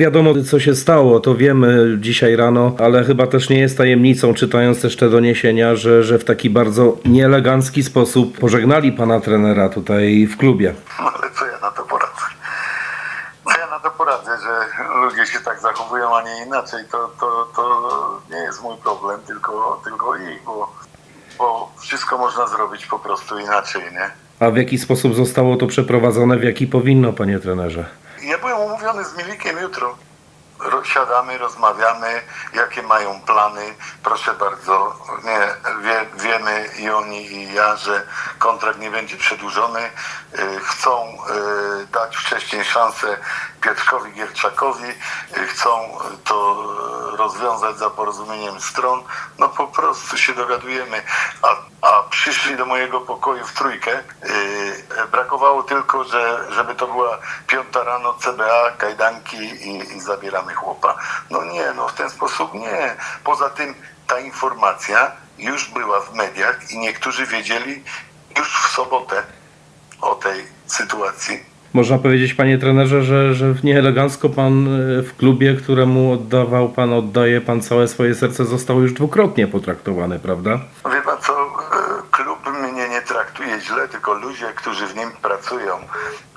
Wiadomo, co się stało, to wiemy dzisiaj rano, ale chyba też nie jest tajemnicą, czytając też te doniesienia, że, że w taki bardzo nieelegancki sposób pożegnali pana trenera tutaj w klubie. No ale co ja na to poradzę? Co ja na to poradzę, że ludzie się tak zachowują, a nie inaczej, to, to, to nie jest mój problem, tylko, tylko ich, bo, bo wszystko można zrobić po prostu inaczej, nie? A w jaki sposób zostało to przeprowadzone, w jaki powinno, panie trenerze? Ja byłem umówiony z Milikiem jutro. Ro- Siadamy, rozmawiamy, jakie mają plany. Proszę bardzo, nie, wie, wiemy i oni i ja, że kontrakt nie będzie przedłużony. Y, Chcą y, dać wcześniej szansę Piotrkowi Gierczakowi. Y, Chcą to rozwiązać za porozumieniem stron. No po prostu się dogadujemy. A, a przyszli do mojego pokoju w trójkę. Y, Brakowało tylko, że, żeby to była piąta rano CBA, kajdanki i, i zabieramy chłopa. No nie, no w ten sposób nie. Poza tym ta informacja już była w mediach i niektórzy wiedzieli już w sobotę o tej sytuacji. Można powiedzieć, panie trenerze, że, że nieelegancko pan e, w klubie, któremu oddawał pan, oddaje pan całe swoje serce, został już dwukrotnie potraktowany, prawda? Wie pan co, e, klub mnie nie traktuje źle, tylko ludzie, którzy w nim pracują.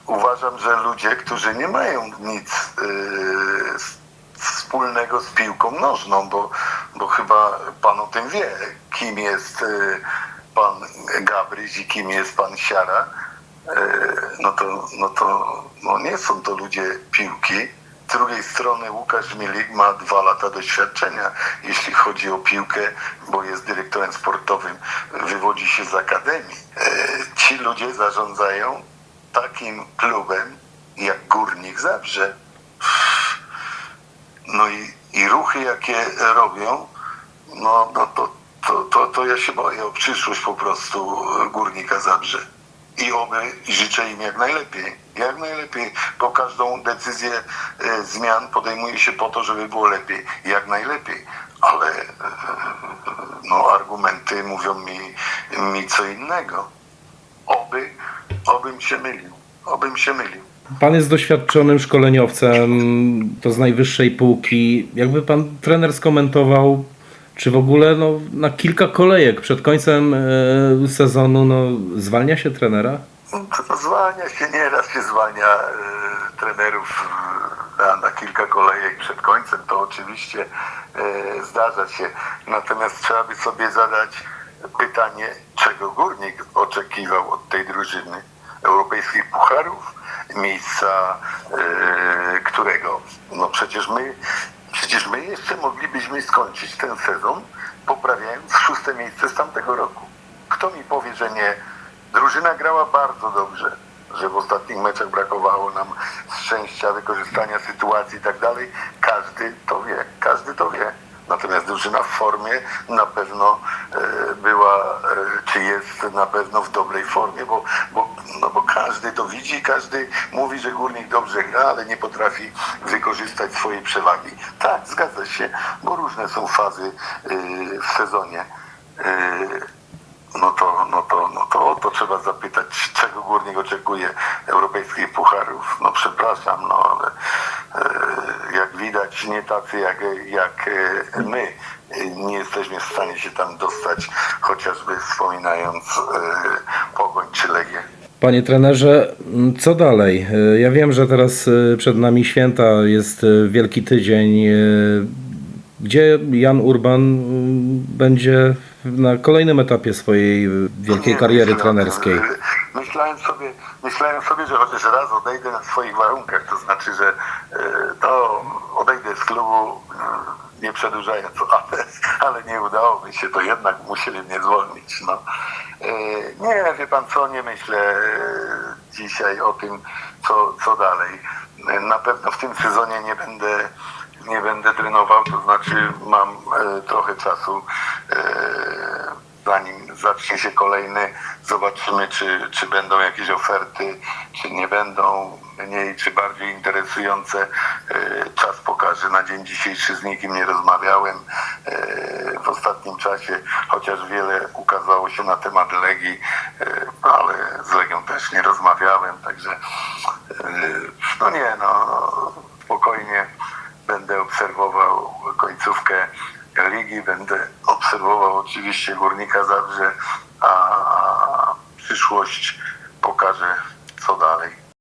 Uważam, że ludzie, którzy nie mają nic s- wspólnego z piłką nożną, bo, bo chyba pan o tym wie, kim jest e, pan Gabryś i kim jest pan Siara, no to, no to no nie są to ludzie piłki. Z drugiej strony Łukasz Milik ma dwa lata doświadczenia, jeśli chodzi o piłkę, bo jest dyrektorem sportowym, wywodzi się z akademii. E, Ci ludzie zarządzają takim klubem jak Górnik Zabrze. No i, i ruchy, jakie robią, no, no to, to, to, to ja się boję o przyszłość po prostu Górnika Zabrze. I oby życzę im jak najlepiej. Jak najlepiej, bo każdą decyzję e, zmian podejmuje się po to, żeby było lepiej. Jak najlepiej. Ale e, no, argumenty mówią mi, mi co innego. Oby, obym się mylił. Obym się mylił. Pan jest doświadczonym szkoleniowcem, to z najwyższej półki. Jakby pan trener skomentował, czy w ogóle no, na kilka kolejek przed końcem e, sezonu no, zwalnia się trenera? Zwalnia się, nieraz się zwalnia e, trenerów e, na, na kilka kolejek przed końcem, to oczywiście zdarza się. Natomiast trzeba by sobie zadać pytanie, czego Górnik oczekiwał od tej drużyny? Europejskich pucharów? Miejsca którego? No przecież my, przecież my jeszcze moglibyśmy skończyć ten sezon poprawiając szóste miejsce z tamtego roku. Kto mi powie, że nie? Drużyna grała bardzo dobrze, że w ostatnich meczach brakowało nam szczęścia, wykorzystania sytuacji i tak dalej. Każdy to wie, każdy to wie. Natomiast drużyna w formie na pewno e, była, e, czy jest na pewno w dobrej formie, bo, bo, no bo każdy to widzi, każdy mówi, że górnik dobrze gra, ale nie potrafi wykorzystać swojej przewagi. Tak, zgadza się, bo różne są fazy e, w sezonie. E, no to, no to, no to to trzeba zapytać, czego górnik oczekuje europejskich pucharów. No przepraszam, no ale widać nie tacy jak, jak e, my e, nie jesteśmy w stanie się tam dostać, chociażby wspominając e, Pogoń czy Legię. Panie trenerze, co dalej? Ja wiem, że teraz przed nami święta, jest Wielki Tydzień, gdzie Jan Urban będzie na kolejnym etapie swojej wielkiej Nie kariery myślę trenerskiej. Myślałem sobie, myślałem sobie, że chociaż raz odejdę na swoich warunkach, to znaczy, że to odejdę z klubu e, nie przedłużając, ale, ale nie udało mi się, to jednak musieli mnie zwolnić. No. E, Nie, wie pan co, nie myślę e, dzisiaj o tym, co, co dalej. Na pewno w tym sezonie nie będę nie będę trenował, to znaczy mam trochę czasu zanim zacznie się kolejny, zobaczymy, czy, czy będą jakieś oferty, czy nie będą mniej czy bardziej interesujące. E, Czas pokaże. Na dzień dzisiejszy z nikim nie rozmawiałem e, w ostatnim czasie, chociaż wiele ukazało się na temat Legii, e, ale z Legią też nie rozmawiałem, także no nie, no spokojnie będę obserwował końcówkę ligi, będę obserwował oczywiście Górnika Zabrze, a przyszłość pokaże co dalej.